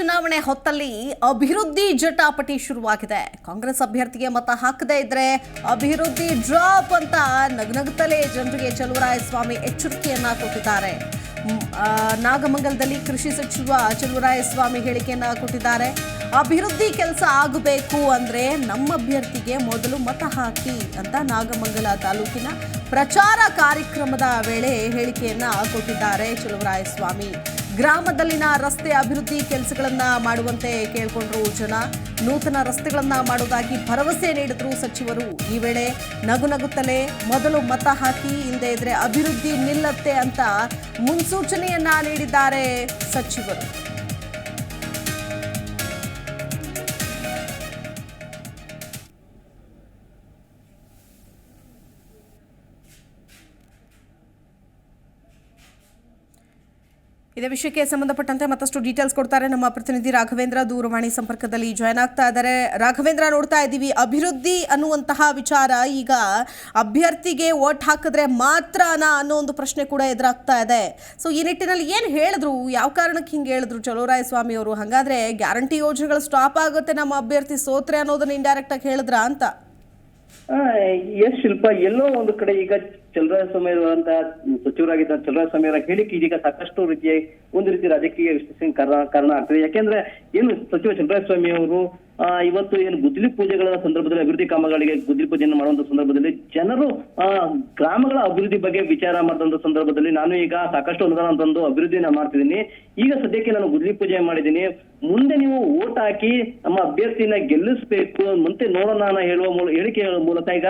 ಚುನಾವಣೆ ಹೊತ್ತಲ್ಲಿ ಅಭಿವೃದ್ಧಿ ಜಟಾಪಟಿ ಶುರುವಾಗಿದೆ. ಕಾಂಗ್ರೆಸ್ ಅಭ್ಯರ್ಥಿಗೆ ಮತ ಹಾಕದೇ ಇದ್ರೆ ಅಭಿವೃದ್ಧಿ ಡ್ರಾಪ್ ಅಂತ ನಗನಗುತ್ತಲೇ ಜನರಿಗೆ ಚಲುವರಾಯಸ್ವಾಮಿ ಎಚ್ಚರಿಕೆಯನ್ನ ಕೊಟ್ಟಿದ್ದಾರೆ. ನಾಗಮಂಗಲದಲ್ಲಿ ಕೃಷಿ ಸಚಿವ ಚಲುವರಾಯಸ್ವಾಮಿ ಹೇಳಿಕೆಯನ್ನ ಕೊಟ್ಟಿದ್ದಾರೆ. ಅಭಿವೃದ್ಧಿ ಕೆಲಸ ಆಗಬೇಕು ಅಂದ್ರೆ ನಮ್ಮ ಅಭ್ಯರ್ಥಿಗೆ ಮೊದಲು ಮತ ಹಾಕಿ ಅಂತ ನಾಗಮಂಗಲ ತಾಲೂಕಿನ ಪ್ರಚಾರ ಕಾರ್ಯಕ್ರಮದ ವೇಳೆ ಹೇಳಿಕೆಯನ್ನ ಕೊಟ್ಟಿದ್ದಾರೆ ಚಲುವರಾಯಸ್ವಾಮಿ. ಗ್ರಾಮದಲ್ಲಿನ ರಸ್ತೆ ಅಭಿವೃದ್ಧಿ ಕೆಲಸಗಳನ್ನ ಮಾಡುವಂತೆ ಕೇಳಿಕೊಂಡ್ರು ಜನ. ನೂತನ ರಸ್ತೆಗಳನ್ನ ಮಾಡುವುದಾಗಿ ಭರವಸೆ ನೀಡಿದ್ರು ಸಚಿವರು. ಈ ವೇಳೆ ನಗು ನಗುತ್ತಲೇ ಮೊದಲು ಮತ ಹಾಕಿ, ಹಿಂದೆ ಇದ್ರೆ ಅಭಿವೃದ್ಧಿ ನಿಲ್ಲತ್ತೆ ಅಂತ ಮುನ್ಸೂಚನೆಯನ್ನ ನೀಡಿದ್ದಾರೆ ಸಚಿವರು. ಇದೇ ವಿಷಯಕ್ಕೆ ಸಂಬಂಧಪಟ್ಟಂತೆ ಮತ್ತಷ್ಟು ಡೀಟೇಲ್ಸ್ ಕೊಡ್ತಾರೆ ನಮ್ಮ ಪ್ರತಿನಿಧಿ ರಾಘವೇಂದ್ರ. ದೂರವಾಣಿ ಸಂಪರ್ಕದಲ್ಲಿ ಜಾಯ್ನ್ ಆಗ್ತಾ ಇದ್ದಾರೆ. ರಾಘವೇಂದ್ರ, ನೋಡ್ತಾ ಇದ್ದೀವಿ. ಅಭಿವೃದ್ಧಿ ಅನ್ನುವಂತಹ ವಿಚಾರ ಈಗ ಅಭ್ಯರ್ಥಿಗೆ ಓಟ್ ಹಾಕಿದ್ರೆ ಮಾತ್ರನಾ ಅನ್ನೋ ಒಂದು ಪ್ರಶ್ನೆ ಕೂಡ ಎದುರಾಗ್ತಾ ಇದೆ. ಸೊ ಈ ನಿಟ್ಟಿನಲ್ಲಿ ಏನು ಹೇಳಿದ್ರು? ಯಾವ ಕಾರಣಕ್ಕೆ ಹಿಂಗೆ ಹೇಳಿದ್ರು? ಚಲೋರಾಯ ಸ್ವಾಮಿ ಅವರು. ಹಾಗಾದ್ರೆ ಗ್ಯಾರಂಟಿ ಯೋಜನೆಗಳು ಸ್ಟಾಪ್ ಆಗುತ್ತೆ ನಮ್ಮ ಅಭ್ಯರ್ಥಿ ಸೋತ್ರೆ ಅನ್ನೋದನ್ನ ಇಂಡೈರೆಕ್ಟ್ ಆಗಿ ಹೇಳಿದ್ರ ಅಂತ? ಎಸ್ ಶಿಲ್ಪ, ಎಲ್ಲೋ ಒಂದು ಕಡೆ ಈಗ ಚಲರಾಯಸ್ವಾಮಿ ಅವರಂತಹ ಸಚಿವರಾಗಿದ್ದ ಚಲರಾಯಸ್ವಾಮಿ ಅವರ ಹೇಳಿಕೆ ಇದೀಗ ಸಾಕಷ್ಟು ರೀತಿಯ ಒಂದು ರೀತಿ ರಾಜಕೀಯ ವಿಶ್ಲೇಷಣೆ ಕಾರಣ ಕಾರಣ ಆಗ್ತದೆ. ಯಾಕೆಂದ್ರೆ ಏನು ಸಚಿವ ಚಲರಾಯಸ್ವಾಮಿ ಅವರು ಆ, ಇವತ್ತು ಏನು ಗುದ್ದಲಿ ಪೂಜೆಗಳ ಸಂದರ್ಭದಲ್ಲಿ ಅಭಿವೃದ್ಧಿ ಕಾಮಗಳಿಗೆ ಗುದ್ದಲಿ ಪೂಜೆಯನ್ನು ಮಾಡುವಂತ ಸಂದರ್ಭದಲ್ಲಿ ಜನರು ಗ್ರಾಮಗಳ ಅಭಿವೃದ್ಧಿ ಬಗ್ಗೆ ವಿಚಾರ ಮಾಡಿದಂತ ಸಂದರ್ಭದಲ್ಲಿ ನಾನು ಈಗ ಸಾಕಷ್ಟು ಅನುದಾನ ತಂದು ಅಭಿವೃದ್ಧಿನ ಮಾಡ್ತಿದ್ದೀನಿ. ಈಗ ಸದ್ಯಕ್ಕೆ ನಾನು ಗುದ್ದಲಿ ಪೂಜೆ ಮಾಡಿದ್ದೀನಿ. ಮುಂದೆ ನೀವು ಓಟ್ ಹಾಕಿ ನಮ್ಮ ಅಭ್ಯರ್ಥಿನ ಗೆಲ್ಲಿಸ್ಬೇಕು ಮುಂದೆ ನೋಡೋಣ ಹೇಳುವ ಮೂಲ ಹೇಳಿಕೆ ಹೇಳುವ ಮೂಲಕ ಈಗ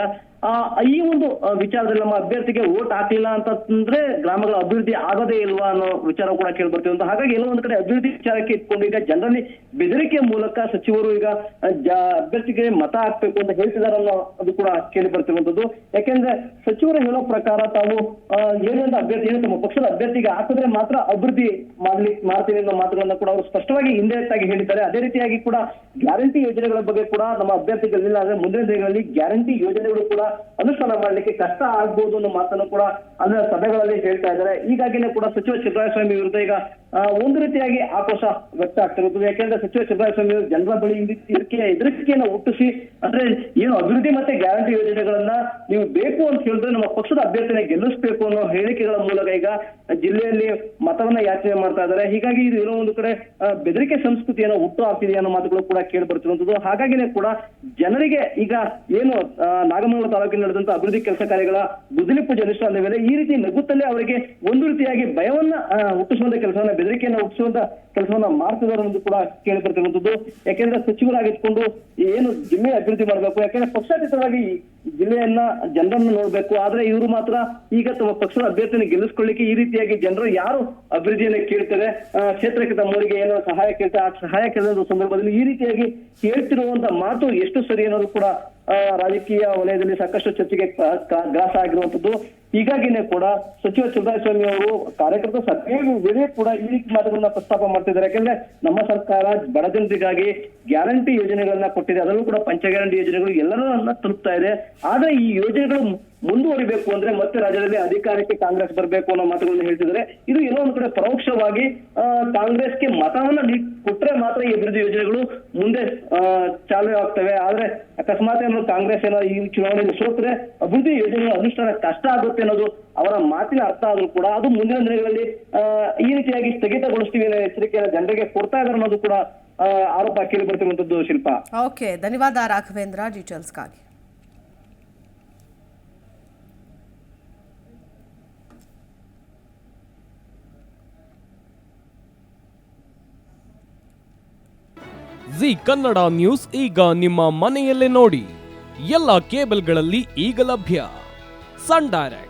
ಈ ಒಂದು ವಿಚಾರದಲ್ಲಿ ನಮ್ಮ ಅಭ್ಯರ್ಥಿಗೆ ಓಟ್ ಹಾಕಲಿಲ್ಲ ಅಂತಂದ್ರೆ ಗ್ರಾಮಗಳ ಅಭಿವೃದ್ಧಿ ಆಗದೇ ಇಲ್ವಾ ಅನ್ನೋ ವಿಚಾರ ಕೂಡ ಕೇಳಿ ಬರ್ತೀವಿ ಅಂತ. ಹಾಗಾಗಿ ಎಲ್ಲೋ ಒಂದು ಕಡೆ ಅಭಿವೃದ್ಧಿ ವಿಚಾರಕ್ಕೆ ಇಟ್ಕೊಂಡು ಈಗ ಜನರಲ್ಲಿ ಬೆದರಿಕೆ ಮೂಲಕ ಸಚಿವರು ಈಗ ಅಭ್ಯರ್ಥಿಗೆ ಮತ ಹಾಕ್ಬೇಕು ಅಂತ ಹೇಳ್ತಿದ್ದಾರೆ ಅನ್ನೋ ಅದು ಕೂಡ ಕೇಳಿ ಬರ್ತಿರುವಂತದ್ದು ಯಾಕೆಂದ್ರೆ ಸಚಿವರು ಹೇಳೋ ಪ್ರಕಾರ ತಾವು ಆ, ಏನು ಅಂತ ಅಭ್ಯರ್ಥಿ ಏನು ತಮ್ಮ ಪಕ್ಷದ ಅಭ್ಯರ್ಥಿಗೆ ಹಾಕಿದ್ರೆ ಮಾತ್ರ ಅಭಿವೃದ್ಧಿ ಮಾಡ್ಲಿ ಮಾಡ್ತೀನಿ ಅನ್ನೋ ಮಾತುಗಳನ್ನ ಕೂಡ ಅವರು ಸ್ಪಷ್ಟವಾಗಿ ಆಗಿ ಹೇಳಿದ್ದಾರೆ. ಅದೇ ರೀತಿಯಾಗಿ ಕೂಡ ಗ್ಯಾರಂಟಿ ಯೋಜನೆಗಳ ಬಗ್ಗೆ ಕೂಡ ನಮ್ಮ ಅಭ್ಯರ್ಥಿಗಳಿಲ್ಲ ಅಂದ್ರೆ ಮುಂದಿನ ದಿನಗಳಲ್ಲಿ ಗ್ಯಾರಂಟಿ ಯೋಜನೆಗಳು ಕೂಡ ಅನುಷ್ಠಾನ ಮಾಡ್ಲಿಕ್ಕೆ ಕಷ್ಟ ಆಗ್ಬೋದು ಅನ್ನೋ ಮಾತನ್ನು ಕೂಡ ಅಂದ್ರೆ ಸಭೆಗಳಲ್ಲಿ ಹೇಳ್ತಾ ಇದ್ದಾರೆ. ಹೀಗಾಗಿನೇ ಕೂಡ ಸಚಿವ ಸಿದ್ದರಾಮಸ್ವಾಮಿ ವಿರುದ್ಧ ಈಗ ಒಂದು ರೀತಿಯಾಗಿ ಆಕ್ರೋಶ ವ್ಯಕ್ತ ಆಗ್ತಿರೋದು ಯಾಕೆಂದ್ರೆ ಸಚಿವ ಅವರು ಜನರ ಬಳಿ ಇದಕ್ಕೆ ಹೆದರಿಕೆಯನ್ನು ಹುಟ್ಟಿಸಿ, ಅಂದ್ರೆ ಏನು ಅಭಿವೃದ್ಧಿ ಮತ್ತೆ ಗ್ಯಾರಂಟಿ ಯೋಜನೆಗಳನ್ನ ನೀವು ಬೇಕು ಅಂತ ಹೇಳಿದ್ರೆ ನಮ್ಮ ಪಕ್ಷದ ಅಭ್ಯರ್ಥಿನ ಗೆಲ್ಲಿಸಬೇಕು ಅನ್ನೋ ಹೇಳಿಕೆಗಳ ಮೂಲಕ ಈಗ ಜಿಲ್ಲೆಯಲ್ಲಿ ಮತವನ್ನ ಯಾಚನೆ ಮಾಡ್ತಾ ಇದ್ದಾರೆ. ಹೀಗಾಗಿ ಇದು ಏನೋ ಒಂದು ಕಡೆ ಬೆದರಿಕೆ ಸಂಸ್ಕೃತಿಯನ್ನು ಹುಟ್ಟು ಹಾಕ್ತಿದೆ ಅನ್ನೋ ಮಾತುಗಳು ಕೂಡ ಕೇಳಿ ಬರ್ತಿರುವಂತದ್ದು ಹಾಗಾಗಿನೇ ಕೂಡ ಜನರಿಗೆ ಈಗ ಏನು ನಾಗಮಂಗಲ ತಾಲೂಕಿನ ನಡೆದಂತ ಅಭಿವೃದ್ಧಿ ಕೆಲಸ ಕಾರ್ಯಗಳ ಗುದ್ದಲಿ ಜನಿಸ್ತಾ ಅಂದ ಮೇಲೆ ಈ ರೀತಿ ನಗುತ್ತಲೇ ಅವರಿಗೆ ಒಂದು ರೀತಿಯಾಗಿ ಭಯವನ್ನ ಹುಟ್ಟಿಸುವಂತ ಕೆಲಸವನ್ನ ಬೆದರಿಕೆಯನ್ನ ಹುಟ್ಟಿಸುವಂತ ಕೆಲಸವನ್ನ ಮಾಡ್ತಿದ್ದಾರೆ ಅನ್ನೋದು ಕೂಡ ಕೇಳಿ ಬರ್ತಕ್ಕಂಥದ್ದು ಯಾಕೆಂದ್ರೆ ಸಚಿವರಾಗಿಟ್ಕೊಂಡು ಏನು ಜಿಲ್ಲೆ ಅಭಿವೃದ್ಧಿ ಮಾಡಬೇಕು, ಯಾಕೆಂದ್ರೆ ಪಕ್ಷಾತೀತವಾಗಿ ಜಿಲ್ಲೆಯನ್ನ ಜನರನ್ನು ನೋಡ್ಬೇಕು. ಆದ್ರೆ ಇವರು ಮಾತ್ರ ಈಗ ತಮ್ಮ ಪಕ್ಷದ ಅಭ್ಯರ್ಥಿನ ಗೆಲ್ಲಿಸ್ಕೊಳ್ಳಿಕ್ಕೆ ಈ ರೀತಿಯಾಗಿ ಜನರು ಯಾರು ಅಭಿವೃದ್ಧಿಯನ್ನು ಕೇಳ್ತಾರೆ ಕ್ಷೇತ್ರಕ್ಕೆ ತಮ್ಮವರಿಗೆ ಏನು ಸಹಾಯ ಕೇಳ್ತಾರೆ, ಆ ಸಹಾಯ ಕೇಳಿದ ಸಂದರ್ಭದಲ್ಲಿ ಈ ರೀತಿಯಾಗಿ ಕೇಳ್ತಿರುವಂತ ಮಾತು ಎಷ್ಟು ಸರಿ ಅನ್ನೋದು ಕೂಡ ರಾಜಕೀಯ ವಲಯದಲ್ಲಿ ಸಾಕಷ್ಟು ಚರ್ಚೆಗೆ ಗ್ರಾಸ ಆಗಿರುವಂತದ್ದು. ಹೀಗಾಗಿನೇ ಕೂಡ ಸಚಿವ ಚಂದ್ರಸ್ವಾಮಿ ಅವರು ಕಾರ್ಯಕರ್ತ ಸಭೆಯಲ್ಲಿ ವೇಳೆ ಕೂಡ ಈ ರೀತಿ ಮಾತುಗಳನ್ನ ಪ್ರಸ್ತಾಪ ಮಾಡ್ತಿದ್ದಾರೆ. ಯಾಕಂದ್ರೆ ನಮ್ಮ ಸರ್ಕಾರ ಬಡ ಜನರಿಗಾಗಿ ಗ್ಯಾರಂಟಿ ಯೋಜನೆಗಳನ್ನ ಕೊಟ್ಟಿದೆ. ಅದರಲ್ಲೂ ಕೂಡ ಪಂಚ ಗ್ಯಾರಂಟಿ ಯೋಜನೆಗಳು ಎಲ್ಲರನ್ನ ತಲುಪ್ತಾ ಇದೆ. ಆದ್ರೆ ಈ ಯೋಜನೆಗಳು ಮುಂದುವರಿಬೇಕು ಅಂದ್ರೆ ಮತ್ತೆ ರಾಜ್ಯದಲ್ಲಿ ಅಧಿಕಾರಕ್ಕೆ ಕಾಂಗ್ರೆಸ್ ಬರಬೇಕು ಅನ್ನೋ ಮಾತುಗಳನ್ನ ಹೇಳ್ತಿದ್ದಾರೆ. ಇದು ಏನೋ ಒಂದು ಕಡೆ ಪರೋಕ್ಷವಾಗಿ ಕಾಂಗ್ರೆಸ್ಗೆ ಮತವನ್ನ ಕೊಟ್ರೆ ಮಾತ್ರ ಈ ಅಭಿವೃದ್ಧಿ ಯೋಜನೆಗಳು ಮುಂದೆ ಚಾಲೂ ಆಗ್ತವೆ. ಆದ್ರೆ ಅಕಸ್ಮಾತ್ ಏನಾದ್ರು ಕಾಂಗ್ರೆಸ್ ಏನೋ ಈ ಚುನಾವಣೆಯಲ್ಲಿ ಸೋತ್ರೆ ಅಭಿವೃದ್ಧಿ ಯೋಜನೆಗಳ ಅನುಷ್ಠಾನ ಕಷ್ಟ ಆಗುತ್ತೆ ಅನ್ನೋದು ಅವರ ಮಾತಿನ ಅರ್ಥ ಆದ್ರೂ ಕೂಡ ಅದು ಮುಂದಿನ ದಿನಗಳಲ್ಲಿ ಈ ರೀತಿಯಾಗಿ ಸ್ಥಗಿತಗೊಳಿಸ್ತೀವಿ ಅನ್ನೋ ಎಚ್ಚರಿಕೆಯನ್ನು ಜನರಿಗೆ ಕೊಡ್ತಾ ಇದ್ದಾರೆ ಅನ್ನೋದು ಕೂಡ ಆರೋಪ ಕೇಳಿ ಬರ್ತಿರುವಂತದ್ದು ಶಿಲ್ಪ. ಓಕೆ ಧನ್ಯವಾದ ರಾಘವೇಂದ್ರ ಡೀಟೇಲ್ಸ್ಗಾಗಿ ಜಿ ಕನ್ನಡ ನ್ಯೂಸ್ ಈಗ ನಿಮ್ಮ ಮನೆಯಲ್ಲೇ ನೋಡಿ. ಎಲ್ಲ ಕೇಬಲ್ಗಳಲ್ಲಿ ಈಗ ಲಭ್ಯ. Sun Direct.